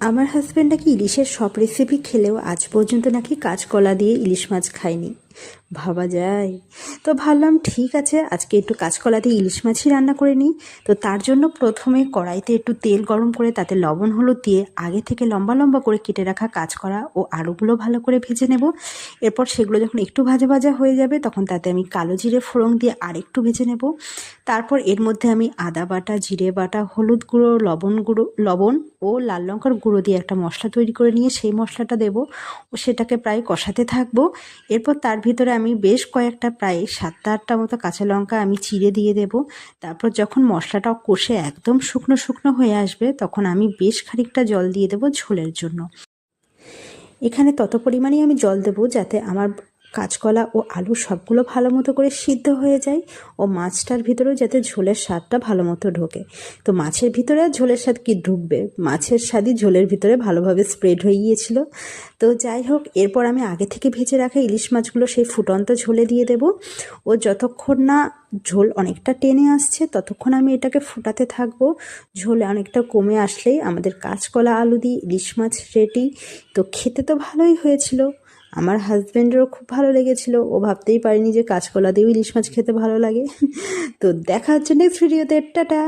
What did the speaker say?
আমার হাজব্যান্ড নাকি ইলিশের সব রেসিপি খেলেও আজ পর্যন্ত নাকি কাঁচকলা দিয়ে ইলিশ মাছ খায়নি। ভাবা যায়। তো ভাবলাম ঠিক আছে, আজকে একটু কাঁচকলা দিয়ে ইলিশ মাছই রান্না করে নিই। তো তার জন্য প্রথমে কড়াইতে একটু তেল গরম করে, তাতে লবণ, হলুদ দিয়ে আগে থেকে লম্বা লম্বা করে কেটে রাখা কাঁচকলা ও আলুগুলো ভালো করে ভেজে নেব। এরপর সেগুলো যখন একটু ভাজা ভাজা হয়ে যাবে, তখন তাতে আমি কালো জিরে ফোড়ন দিয়ে আরেকটু ভেজে নেব। তারপর এর মধ্যে আমি আদা বাটা, জিরে বাটা, হলুদ গুঁড়ো, লবণ গুঁড়ো, লবণ ও লাল লঙ্কার গুঁড়ো দিয়ে একটা মশলা তৈরি করে নিয়ে সেই মশলাটা দেব। ও সেটাকে প্রায় কষাতে থাকব। এরপর তার ভিতরে আমি বেশ কয়েকটা প্রায় সাতটা আটটা মতো কাঁচা লঙ্কা আমি চিড়ে দিয়ে দেব। তারপর যখন মশলাটা কষে একদম শুকনো শুকনো হয়ে আসবে, তখন আমি বেশ খানিকটা জল দিয়ে দেবো ঝোলের জন্য। এখানে তত পরিমাণেই আমি জল দেবো যাতে আমার কাঁচকলা ও আলু সবগুলো ভালো মতো করে সিদ্ধ হয়ে যায় ও মাছটার ভিতরেও যাতে ঝোলের স্বাদটা ভালো মতো ঢোকে। তো মাছের ভিতরে আর ঝোলের স্বাদ কি ঢুকবে? মাছের স্বাদই ঝোলের ভিতরে ভালোভাবে স্প্রেড হয়ে গিয়েছিল। তো যাই হোক, এরপর আমি আগে থেকে ভেজে রাখা ইলিশ মাছগুলো সেই ফুটন্ত ঝোলে দিয়ে দেব। ও যতক্ষণ না ঝোল অনেকটা টেনে আসছে, ততক্ষণ আমি এটাকে ফুটাতে থাকব। ঝোলে অনেকটা কমে আসলেই আমাদের কাঁচকলা, আলু দিয়ে ইলিশ মাছ রেডি। তো খেতে তো ভালোই হয়েছিল। আমার হাজব্যান্ডেরও খুব ভালো লেগেছিল। ও ভাবতেই পারিনি যে কাঁচকলা দিয়েও ইলিশ মাছ খেতে ভালো লাগে। তো দেখা হচ্ছে নেক্সট ভিডিওতে টাটা!